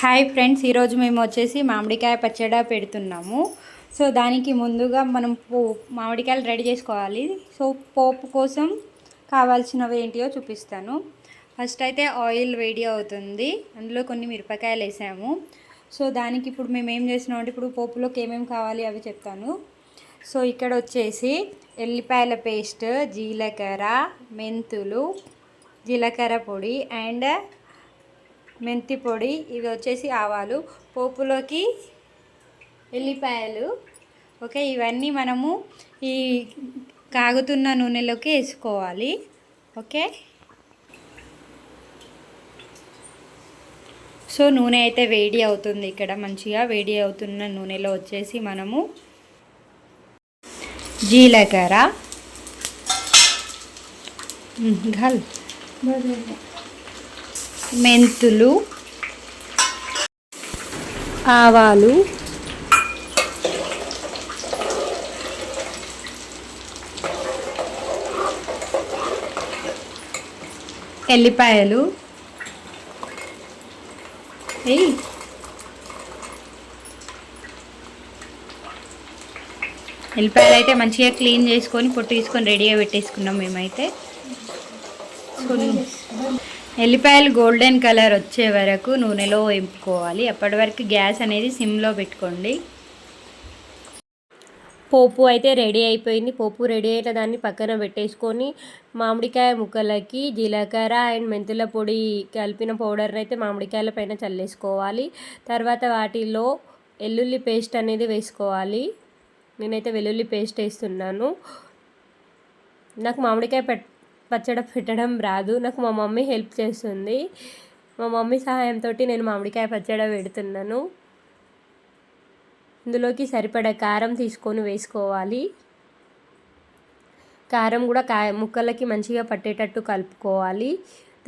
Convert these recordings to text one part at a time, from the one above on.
Hi friends ఈరోజు మేము వచ్చేసి మామిడికాయ పచ్చడి పెడుతున్నాము. సో దానికి ముందుగా మనం పో మామిడికాయలు రెడీ చేసుకోవాలి. సో పోపు కోసం కావాల్సినవి ఏంటియో చూపిస్తాను. ఫస్ట్ అయితే ఆయిల్ వేడి అవుతుంది. అందులో కొన్ని మిరపకాయలు వేసాము. సో దానికి ఇప్పుడు మేము ఏం చేసినాం అంటే ఇప్పుడు పోపులోకి ఏమేమి కావాలి అవి చెప్తాను. సో ఇక్కడ వచ్చేసి ఎల్లిపాయల పేస్ట్ జీలకర్ర మెంతులు జీలకర్ర పొడి అండ్ మెంతి పొడి ఇవి వచ్చేసి ఆవాలు పోపులోకి ఎల్లిపాయలు. ఓకే ఇవన్నీ మనము ఈ కాగుతున్న నూనెలోకి వేసుకోవాలి. ఓకే? సో నూనె అయితే వేడి అవుతుంది ఇక్కడ మంచిగా వేడి అవుతున్న నూనెలో వచ్చేసి మనము జీలకర్ర. ఘల్. మెంతులు ఆవాలు ఎల్లిపాయలు. ఎల్లిపాయలు అయితే మంచిగా క్లీన్ చేసుకొని పొట్టు తీసుకొని రెడీగా పెట్టేసుకున్నాం మేమైతే. ఎల్లిపాయలు గోల్డెన్ కలర్ వచ్చే వరకు నూనెలో వేపుకోవాలి. అప్పటి వరకు గ్యాస్ అనేది సిమ్లో పెట్టుకోండి. పోపు అయితే రెడీ అయిపోయింది. పోపు రెడీ అయిన దాన్ని పక్కన పెట్టేసుకొని మామిడికాయ ముక్కలకి జీలకర్ర అండ్ మెంతుల పొడి కలిపిన పౌడర్ని అయితే మామిడికాయల పైన చల్లేసుకోవాలి. తర్వాత వాటిలో వెల్లుల్లి పేస్ట్ అనేది వేసుకోవాలి. నేనైతే వెల్లుల్లి పేస్ట్ వేస్తున్నాను. నాకు మామిడికాయ పెట్ పచ్చడి పెట్టడం రాదు. నాకు మా మమ్మీ హెల్ప్ చేస్తుంది. మా మమ్మీ సహాయంతో నేను మామిడికాయ పచ్చడి పెడుతున్నాను. ఇందులోకి సరిపడా కారం తీసుకొని వేసుకోవాలి. కారం కూడా కాయ ముక్కలకి మంచిగా పట్టేటట్టు కలుపుకోవాలి.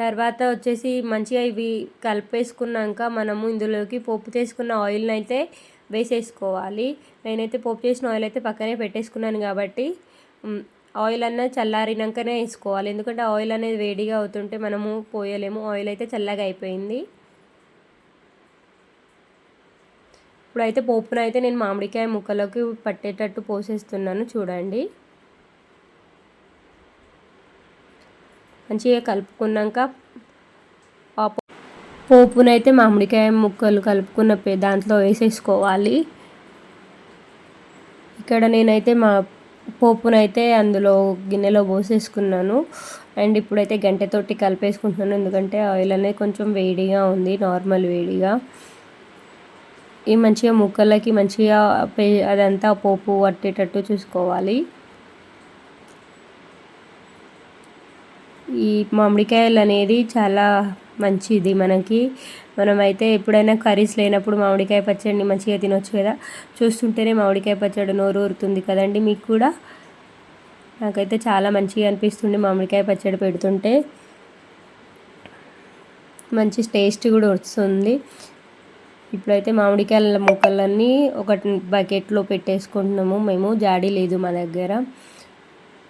తర్వాత వచ్చేసి మంచిగా ఇవి కలిపేసుకున్నాక మనము ఇందులోకి పోపు చేసుకున్న ఆయిల్ని అయితే వేసేసుకోవాలి. నేనైతే పోపు చేసిన ఆయిల్ అయితే పక్కనే పెట్టేసుకున్నాను కాబట్టి ఆయిల్ అన్నది చల్లారినాకనే వేసుకోవాలి. ఎందుకంటే ఆయిల్ అనేది వేడిగా అవుతుంటే మనము పోయలేము. ఆయిల్ అయితే చల్లగా అయిపోయింది. ఇప్పుడైతే పోపునైతే నేను మామిడికాయ ముక్కలోకి పట్టేటట్టు పోసేస్తున్నాను చూడండి. మంచిగా కలుపుకున్నాక ఆ పోపునైతే మామిడికాయ ముక్కలు కలుపుకున్న దాంట్లో వేసేసుకోవాలి. ఇక్కడ నేనైతే మా పోపునైతే అందులో గిన్నెలో పోసేసుకున్నాను. అండ్ ఇప్పుడైతే గంటెతోటి కలిపేసుకుంటున్నాను. ఎందుకంటే ఆయిల్ అనేది కొంచెం వేడిగా ఉంది నార్మల్ వేడిగా. ఈ మంచిగా ముక్కలకి మంచిగా అదంతా పోపు పట్టేటట్టు చూసుకోవాలి. ఈ మామిడికాయలు అనేది చాలా మంచిది మనకి. మనమైతే ఎప్పుడైనా కర్రీస్ లేనప్పుడు మామిడికాయ పచ్చడిని మంచిగా తినొచ్చు కదా. చూస్తుంటేనే మామిడికాయ పచ్చడి నోరు ఊరుతుంది కదండి మీకు కూడా. నాకైతే చాలా మంచిగా అనిపిస్తుంది మామిడికాయ పచ్చడి పెడుతుంటే. మంచి టేస్ట్ కూడా వస్తుంది. ఇప్పుడైతే మామిడికాయల ముక్కలన్నీ ఒక బకెట్లో పెట్టేసుకుంటున్నాము. మేము జాడీ లేదు మా దగ్గర.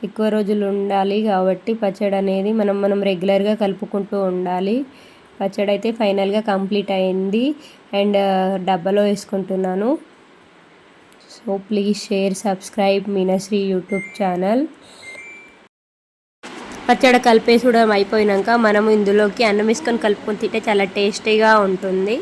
ఎక్కువ రోజులు ఉండాలి కాబట్టి పచ్చడి అనేది మనం మనం రెగ్యులర్గా కలుపుకుంటూ ఉండాలి. పచ్చడి అయితే ఫైనల్గా కంప్లీట్ అయింది. అండ్ డబ్బాలో వేసుకుంటున్నాను. So please share subscribe Meenashree YouTube channel. పచ్చడి కలిపేసడం అయిపోయినాక మనం ఇందులోకి అన్నం వేసుకొని కలుపుకొని తింటే చాలా టేస్టీగా ఉంటుంది.